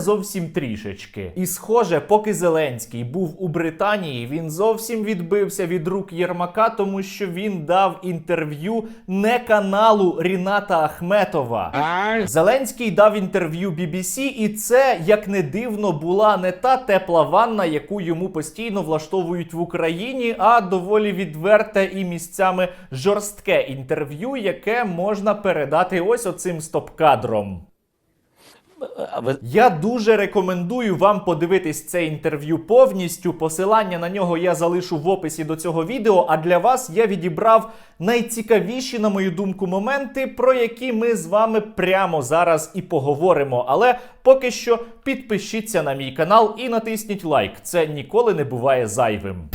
Зовсім трішечки. І схоже, поки Зеленський був у Британії, він зовсім відбився від рук Єрмака, тому що він дав інтерв'ю не каналу Ріната Ахметова. Зеленський дав інтерв'ю BBC, і це, як не дивно, була не та тепла ванна, яку йому постійно влаштовують в Україні, а доволі відверте і місцями жорстке інтерв'ю, яке можна передати ось оцим стоп-кадром. Я дуже рекомендую вам подивитись це інтерв'ю повністю. Посилання на нього я залишу в описі до цього відео. А для вас я відібрав найцікавіші, на мою думку, моменти, про які ми з вами прямо зараз і поговоримо. Але поки що підпишіться на мій канал і натисніть лайк. Це ніколи не буває зайвим.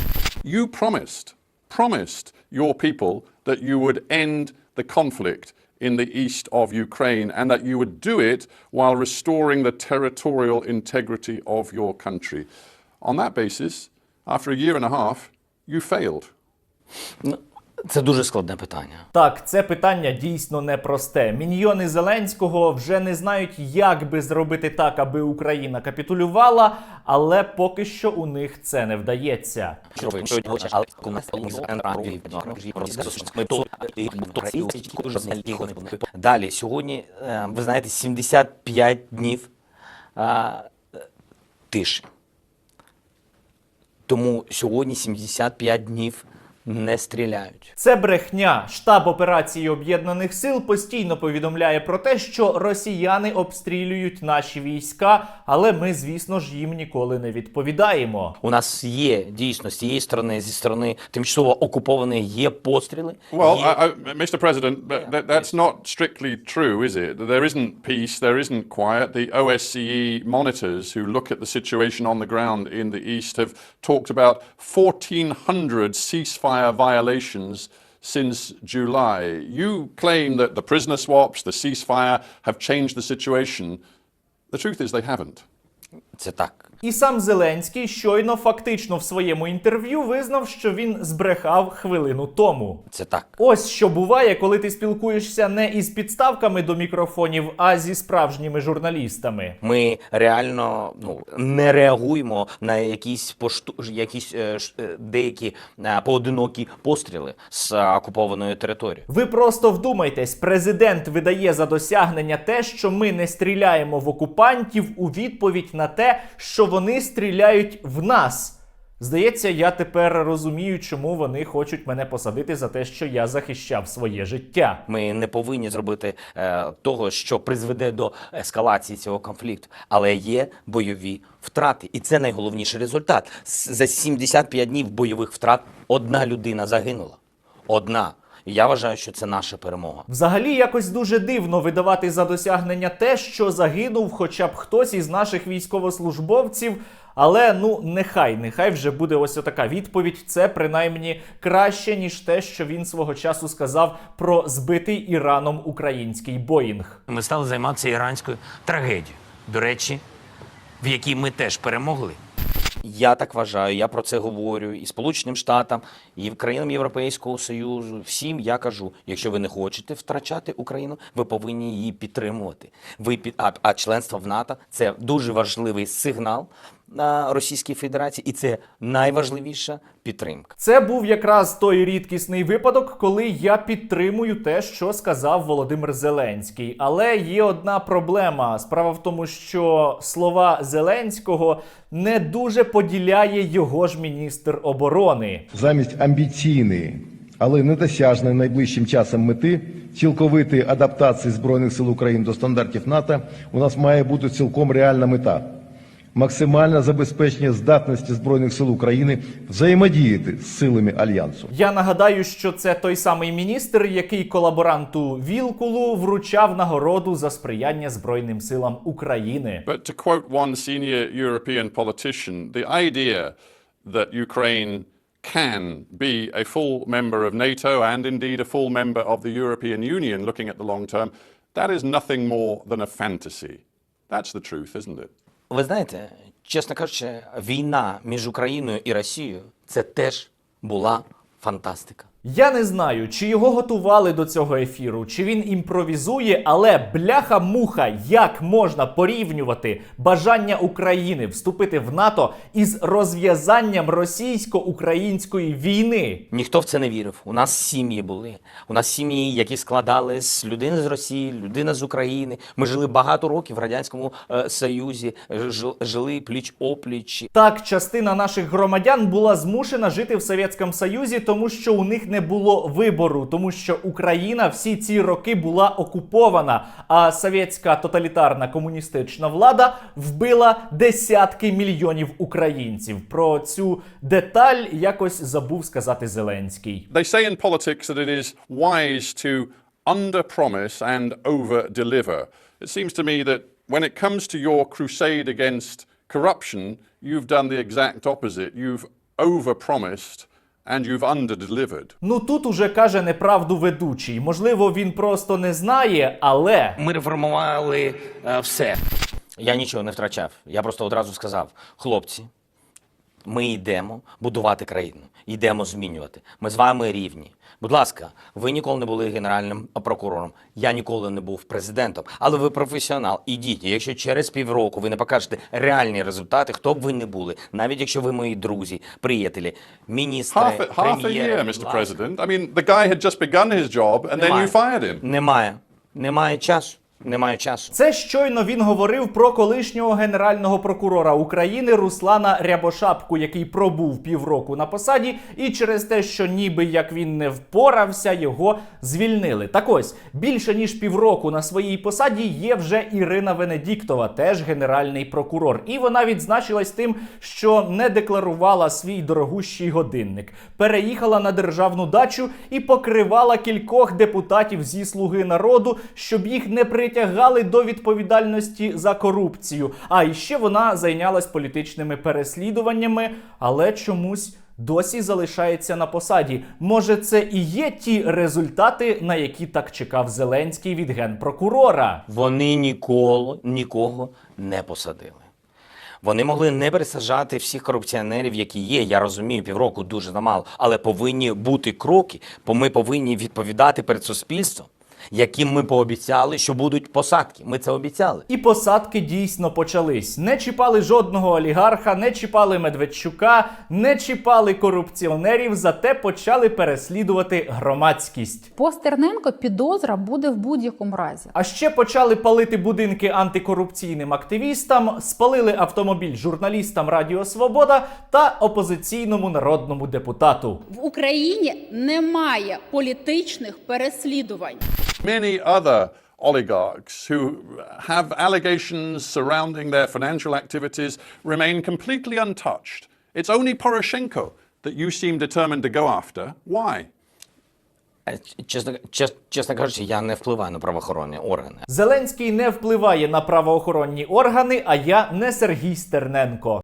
You promised, promised your people that you would end the conflict in the east of Ukraine and that you would do it while restoring the territorial integrity of your country. On that basis, after a year and a half, you failed. Це дуже складне питання. Так, це питання дійсно непросте. Міньйони Зеленського вже не знають, як би зробити так, аби Україна капітулювала, але поки що у них це не вдається. Далі, сьогодні, е, ви знаєте, 75 днів а, е, тиші. Тому сьогодні 75 днів не стріляють. Це брехня. Штаб операції Об'єднаних Сил постійно повідомляє про те, що росіяни обстрілюють наші війська, але ми, звісно ж, їм ніколи не відповідаємо. У нас є дійсно з цієї сторони, зі сторони тимчасово окупованої є постріли. Well, є... I, I, Mr. President, that, that's not strictly true, is it? There isn't peace, there isn't quiet. The OSCE monitors who look at the situation on the ground in the east have talked about 1,400 ceasefire violations since July. You claim that the prisoner swaps, the ceasefire have changed the situation. The truth is they haven't. Це так. І сам Зеленський щойно фактично в своєму інтерв'ю визнав, що він збрехав хвилину тому. Це так. Ось що буває, коли ти спілкуєшся не із підставками до мікрофонів, а зі справжніми журналістами. Ми реально ну не реагуємо на якісь пошту якісь е, е, деякі е, поодинокі постріли з е, окупованої території. Ви просто вдумайтесь, президент видає за досягнення те, що ми не стріляємо в окупантів у відповідь на те, що вони стріляють в нас. Здається, я тепер розумію, чому вони хочуть мене посадити за те, що я захищав своє життя. Ми не повинні зробити е, того, що призведе до ескалації цього конфлікту, але є бойові втрати, і це найголовніший результат. За 75 днів бойових втрат одна людина загинула. Одна. І я вважаю, що це наша перемога. Взагалі, якось дуже дивно видавати за досягнення те, що загинув хоча б хтось із наших військовослужбовців. Але ну нехай, нехай вже буде ось така відповідь. Це принаймні краще ніж те, що він свого часу сказав про збитий Іраном український Боїнг. Ми стали займатися іранською трагедією. До речі, в якій ми теж перемогли. Я так вважаю, я про це говорю і Сполученим Штатам, і країнам Європейського Союзу. Всім я кажу: якщо ви не хочете втрачати Україну, ви повинні її підтримувати. Ви під а, а членство в НАТО це дуже важливий сигнал на Російській Федерації, і це найважливіша підтримка. Це був якраз той рідкісний випадок, коли я підтримую те, що сказав Володимир Зеленський. Але є одна проблема. Справа в тому, що слова Зеленського не дуже поділяє його ж міністр оборони. замість амбіційної, але недосяжної найближчим часом мети цілковитої адаптації Збройних сил України до стандартів НАТО, у нас має бути цілком реальна мета. Максимальне забезпечення здатності Збройних сил України взаємодіяти з силами Альянсу. Я нагадаю, що це той самий міністр, який колаборанту Вілкулу вручав нагороду за сприяння Збройним силам України. But to quote one senior European politician, the idea that Ukraine can be a full member of NATO and indeed a full member of the European Union looking at the long term, that is nothing more than a fantasy. That's the truth, isn't it? Ви знаєте, чесно кажучи, війна між Україною і Росією це теж була фантастика. Я не знаю, чи його готували до цього ефіру, чи він імпровізує, але бляха-муха, як можна порівнювати бажання України вступити в НАТО із розв'язанням російсько-української війни? Ніхто в це не вірив. У нас сім'ї були. У нас сім'ї, які складали з людини з Росії, людина з України. Ми жили багато років в радянському е, союзі, жил- жили пліч опліч. Так, частина наших громадян була змушена жити в Совєтському Союзі, тому що у них не було вибору, тому що Україна всі ці роки була окупована, а совєтська тоталітарна комуністична влада вбила десятки мільйонів українців. Про цю деталь якось забув сказати Зеленський. They say in politics that it is wise to under-promise and over-deliver. It seems to me that when it comes to your crusade against corruption, you've done the exact opposite. You've over-promised and you've under-delivered. Ну тут уже каже неправду ведучий. Можливо, він просто не знає, але Ми реформували е, все. Я нічого не втрачав. Я просто одразу сказав: хлопці, ми йдемо будувати країну, йдемо змінювати. Ми з вами рівні. Будь ласка, ви ніколи не були генеральним прокурором. Я ніколи не був президентом. Але ви професіонал. Ідіть. Якщо через півроку ви не покажете реальні результати, хто б ви не були, навіть якщо ви мої друзі, приятелі, міністри, Half a, half a year, Mr. President. I mean, the guy had just begun his job and then you fired him. Немає. Немає часу. Немає часу. Це щойно він говорив про колишнього генерального прокурора України Руслана Рябошапку, який пробув півроку на посаді, і через те, що ніби як він не впорався, його звільнили. Так ось більше ніж півроку на своїй посаді є вже Ірина Венедіктова, теж генеральний прокурор. І вона відзначилась тим, що не декларувала свій дорогущий годинник, переїхала на державну дачу і покривала кількох депутатів зі слуги народу, щоб їх не притягали до відповідальності за корупцію. А іще вона зайнялась політичними переслідуваннями, але чомусь. Досі залишається на посаді. Може, це і є ті результати, на які так чекав Зеленський від генпрокурора. Вони ніколи нікого не посадили. Вони могли не пересаджати всіх корупціонерів, які є. Я розумію, півроку дуже замало, але повинні бути кроки, бо ми повинні відповідати перед суспільством, яким ми пообіцяли, що будуть посадки. Ми це обіцяли. І посадки дійсно почались. Не чіпали жодного олігарха, не чіпали Медведчука, не чіпали корупціонерів, зате почали переслідувати громадськість. По Стерненко підозра буде в будь-якому разі. А ще почали палити будинки антикорупційним активістам, спалили автомобіль журналістам Радіо Свобода та опозиційному народному депутату. В Україні немає політичних переслідувань. Many other oligarchs who have allegations surrounding their financial activities remain completely untouched. It's only Poroshenko that you seem determined to go after. Why? Е, Чесно, чесно кажучи, я не впливаю на правоохоронні органи. Зеленський не впливає на правоохоронні органи, а я не Сергій Стерненко.